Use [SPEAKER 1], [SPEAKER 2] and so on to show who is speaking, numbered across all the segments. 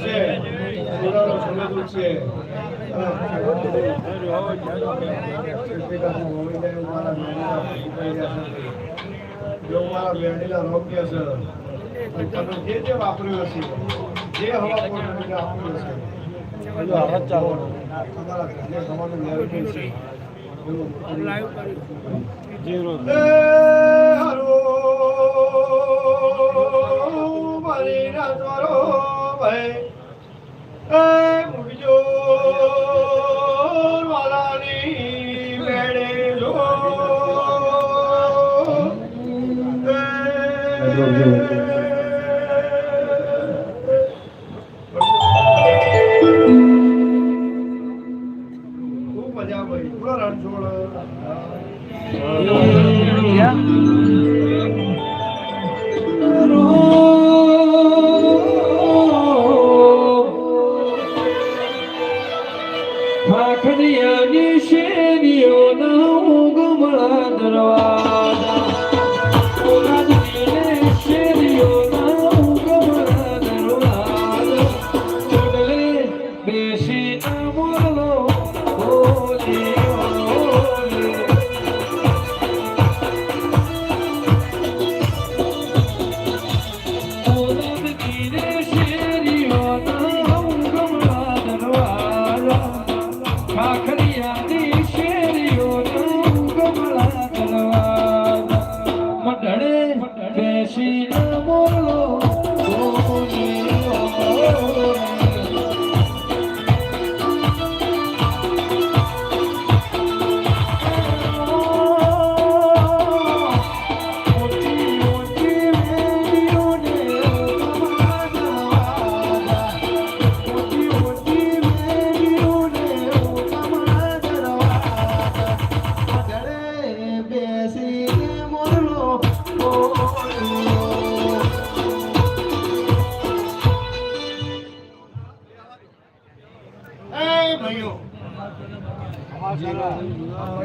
[SPEAKER 1] છે. પુરાણો સમજવું છે. મારા બેડીના રોગ્ય છે તમે જે જે વાપર્યું હશે જે હવાપુર તમે આપ્યું હશે હજુ હાથ ચાલો તમારા ઘરને તમારું લેવલ છે. જીરો હરો મારી ના તારો ભાઈ Rock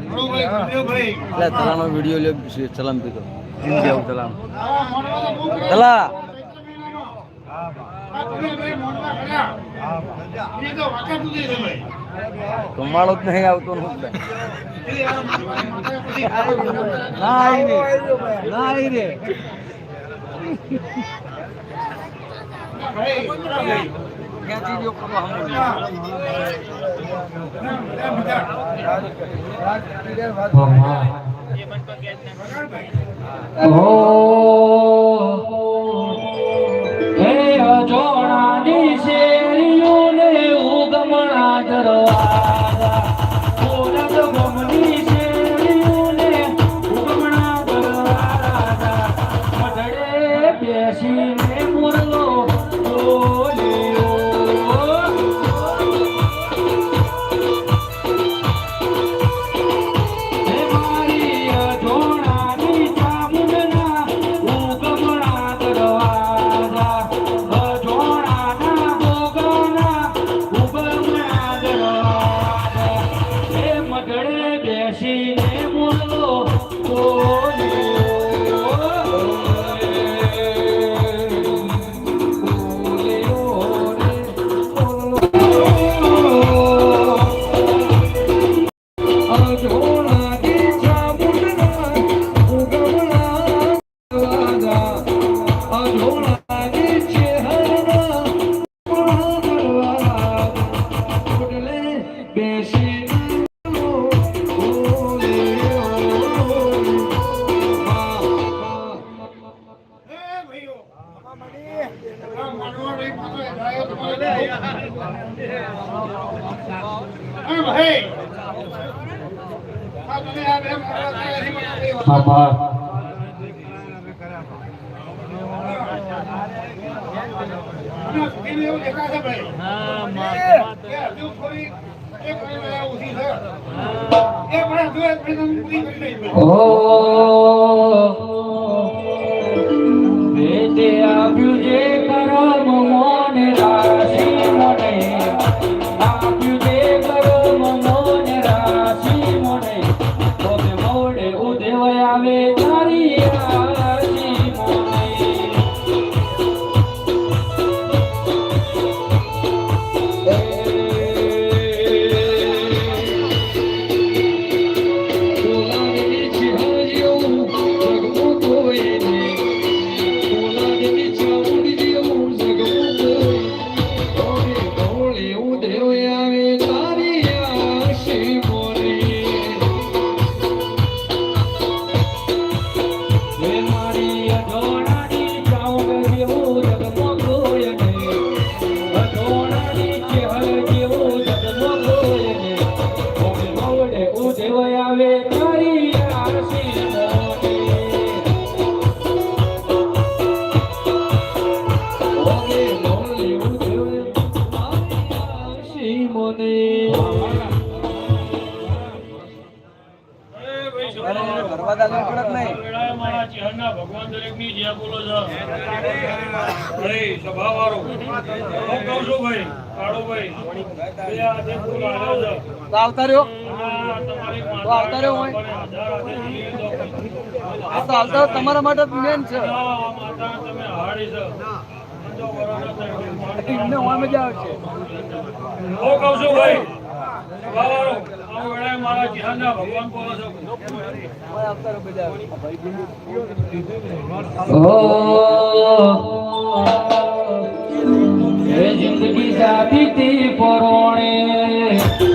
[SPEAKER 2] એટલે તલાનો વીડિયો લ્યો સલામ પીધો. જિંદગી આવું તલામ તલા! કમાળો જ નહીં આવતો ને શું થાય? ના આવી રે ના આવી રે. ક્યાંથી જો કરો સાંભળ્યું?
[SPEAKER 3] હે અજોણાની શેરીઓને ઉગમણા દરવાજા
[SPEAKER 4] તો આવતા રહ્યો. તો આવતા રહ્યો હોય. આ તો આવતા તમારા માટે મેન છે. મજા આવશે
[SPEAKER 5] હું ભગવાન
[SPEAKER 1] જિંદગી સાથી પરોણે.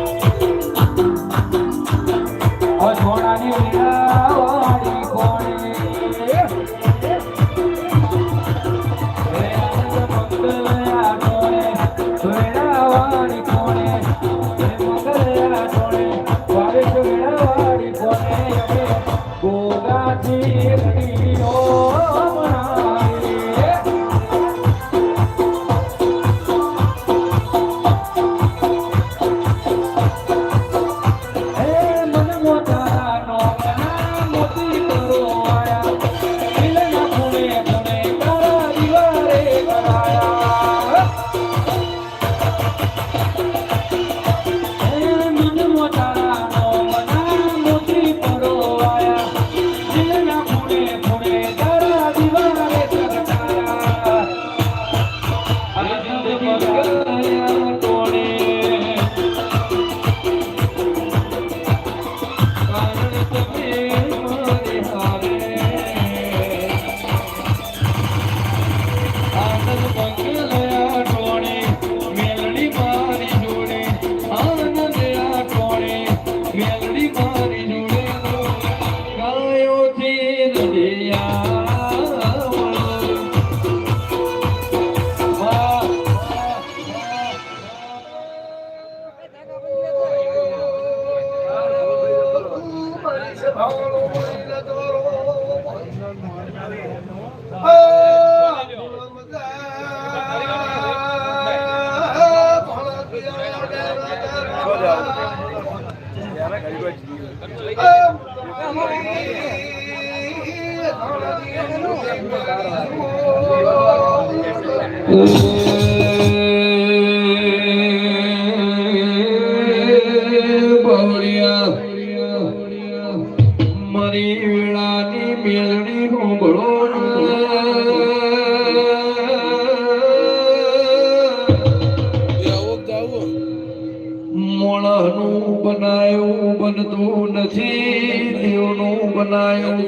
[SPEAKER 1] Mm-hmm.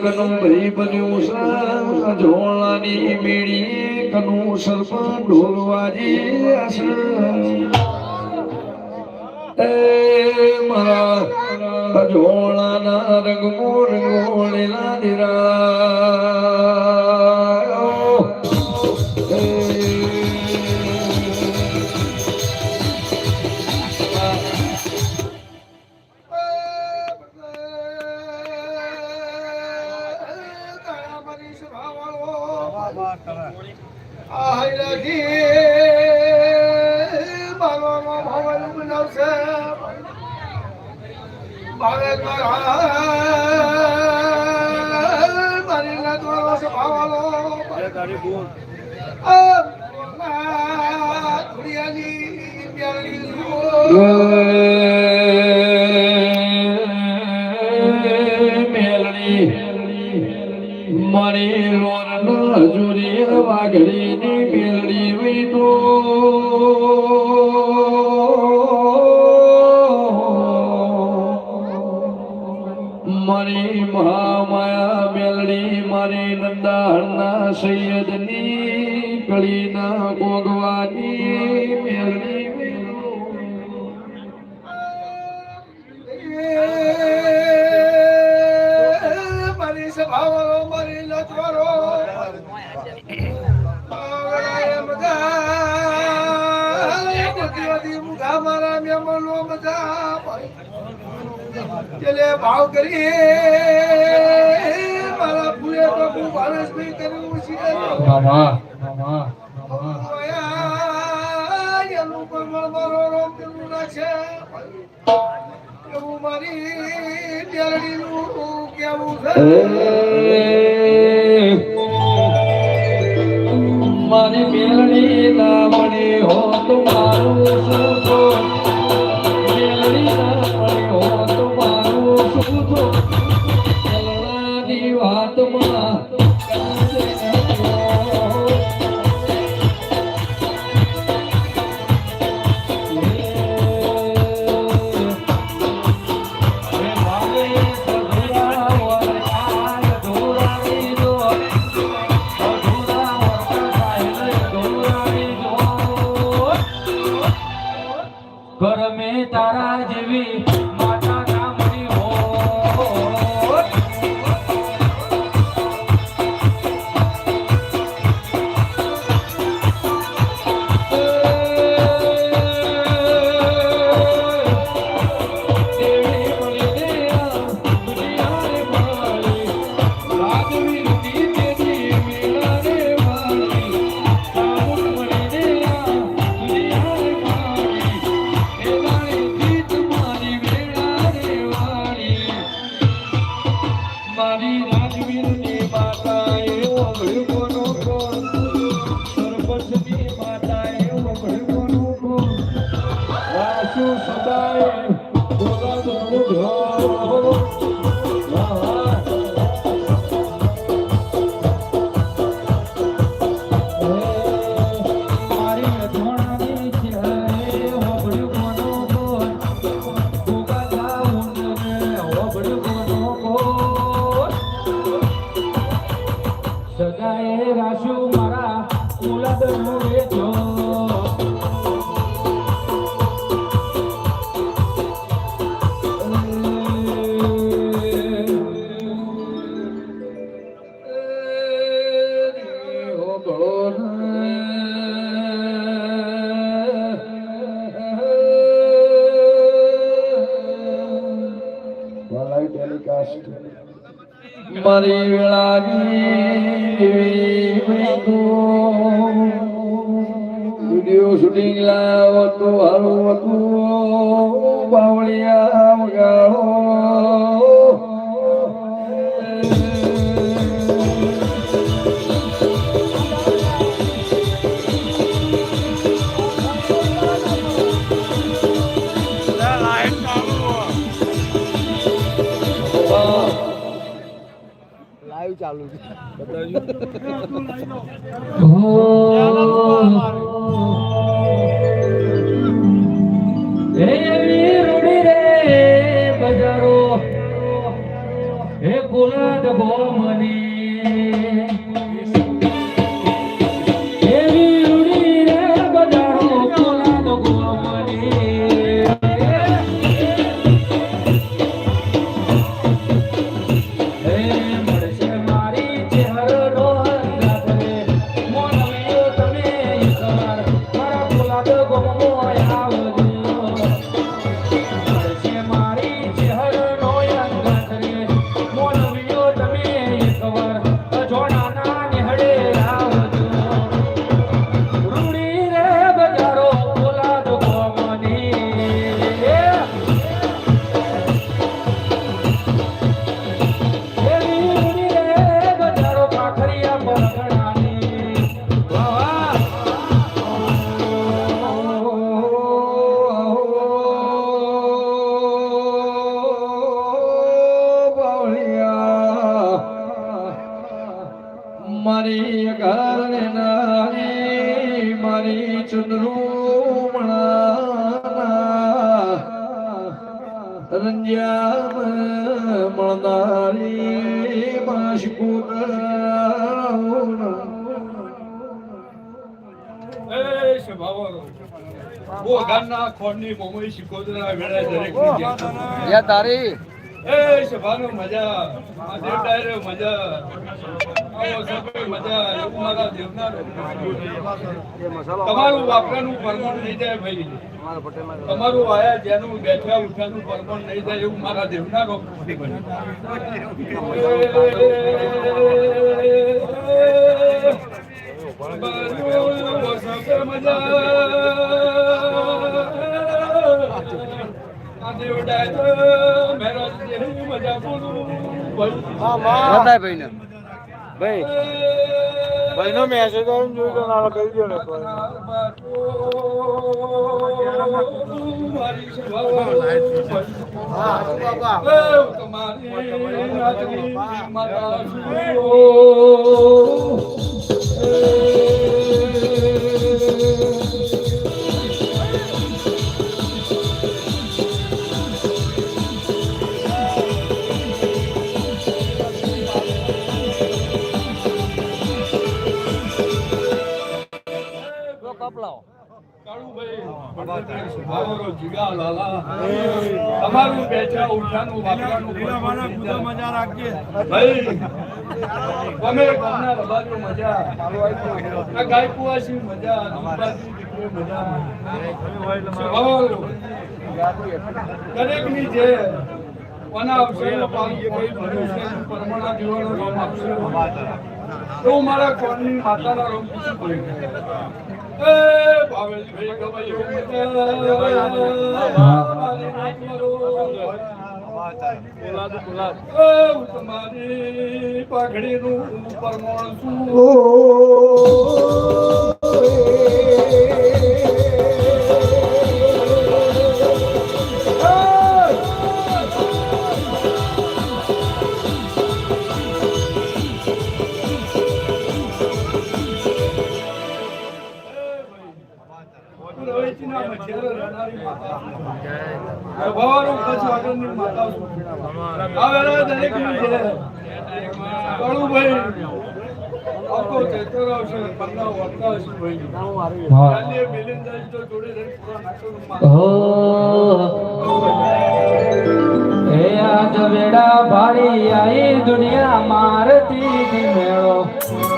[SPEAKER 1] કનું ભરી બન્યું ઢોલવાજી એ મારા અજોળાના રંગમો રંગોળેલા નિરા ન જોરી વાઘડીની મેળડી વૈતો. મારી મહામાયા મેલડી મારી નંદાહરના સૈયદની કળીના ગોગવાની
[SPEAKER 6] ચલે ભાવ કરી મારા ફૂલે પ્રભુ હું માણસ નહીં કર્યું છે.
[SPEAKER 1] મામા મામા
[SPEAKER 6] મારી
[SPEAKER 1] મેળવી ના મને હો તો મારું સુખ
[SPEAKER 3] તમે તારા જેવી કાષ્ટ.
[SPEAKER 1] મારી વેળાની વીડિયો શૂટિંગ લાવો તો હારું હતું.
[SPEAKER 4] ચાલુ છે.
[SPEAKER 3] બજારો. હે કુલદ
[SPEAKER 5] ઓ ગાનના મોમોઈ શિકોતરા વેળાએ દરેકની
[SPEAKER 4] યા તારી
[SPEAKER 5] એ સભાનો મજા આ ડાયરે મજા આવો સભે મજા મારા દેવના તમારું વાપરાનું પરમણ નહીં જાય ભાઈ તમારું આયા જેનું બેઠા ઉઠાનું પરમણ નહીં જાય એવું મારા દેવના રોગ નથી. બન્યું મજા
[SPEAKER 4] બતાય ભાઈ.
[SPEAKER 6] ભાઈનો મેસેજ આવ્યો જોઈ તો નાનો કરી દો ને
[SPEAKER 5] તમારું બેચા ઉઠાનું વાપરાનું મજા રાખજે. ભાઈ તમે ગામના રબાજો મજા. આ ગાય કુવાસી મજા દુપાસી દીકરો મજા. સ્વભાવ દરેકની જે તો મારા કોણની માતાના રોમ પૂછું પાઘડીનું પરમાણ છું. પ્રભાવનું કચ્છ આગળની માતા છું. આ વેળાએ દરેકની જે કાળુભાઈ આખો ચેતર આવશે, પન્ના વળતા હશે ભાઈ.
[SPEAKER 3] આઈ દુનિયા મારતી મેળો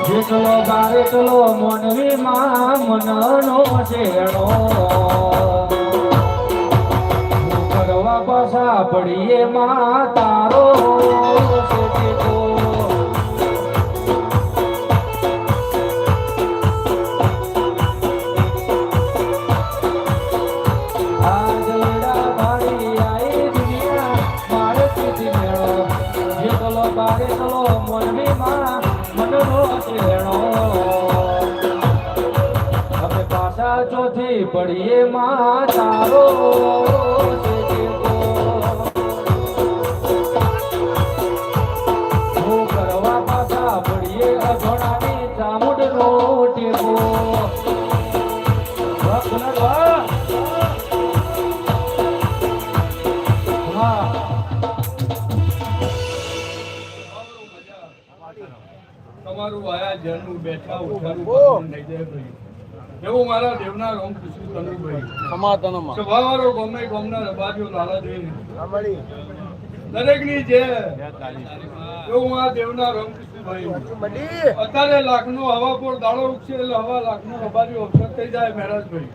[SPEAKER 3] જેટલો બારે ચલો મોનવી માં મનનો શેણો કરવા પાછા પડીએ માં તારો સેજેતો. આજ વેડા ભારી
[SPEAKER 5] એવું મારા દેવના રોમ કૃષ્ણ કનુભાઈ
[SPEAKER 4] સમાતનમાં
[SPEAKER 5] સ્વભાવવાળો ગમે ગમના રબાજો લાલા દેવી દરેકની જે એવું આ દેવના રોમ કૃષ્ણભાઈ. અત્યારે લાખનો હવાપોર દાડો ઉગશે એટલે હવા લાખનો રબાજો અવસર થઈ જાય મહારાજભાઈ.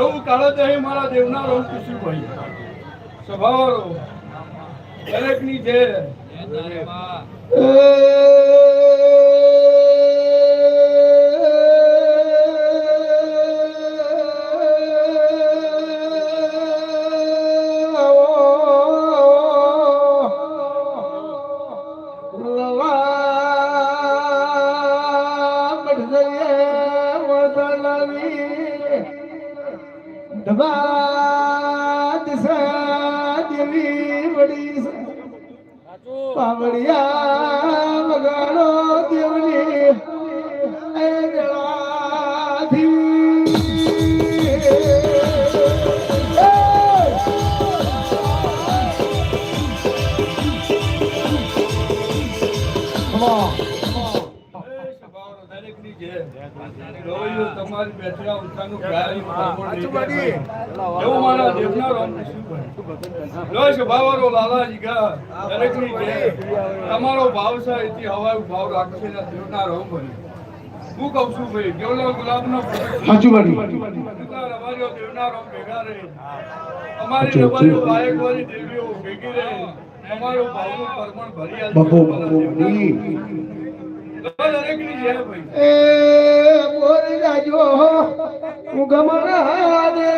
[SPEAKER 5] એવું કાળા દહી મારા દેવના રોમ કૃષ્ણભાઈ. સ્વભાવવાળો દરેકની જે
[SPEAKER 6] પાવડિયા વગાડો દેવની.
[SPEAKER 5] તમારી બેઠા
[SPEAKER 3] ઉઠાનું
[SPEAKER 5] એવું મારા દેવના લાલાજી ગા. દરેકની. તમારો ભાવ છે એથી હવાયો ભાવ રાખશે ને દેવના રામ બને. હું કહું છું ભાઈ દેવના ગુલાબનો
[SPEAKER 3] સાચું બાડી.
[SPEAKER 5] કેટલા રવારીઓ દેવના ભેગા રહે અમારી રવારીઓ ગાયકવાડી દેવીઓ ભેગી રહે અમારું ભાવનું પરમણ ભરી
[SPEAKER 3] બાપુ, બાપુ.
[SPEAKER 5] દરેકની ભાઈ
[SPEAKER 3] એ જાજો દે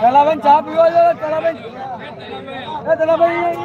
[SPEAKER 4] તલાબેન ચા પીવા જો તલાભાઈ તલાભાઈ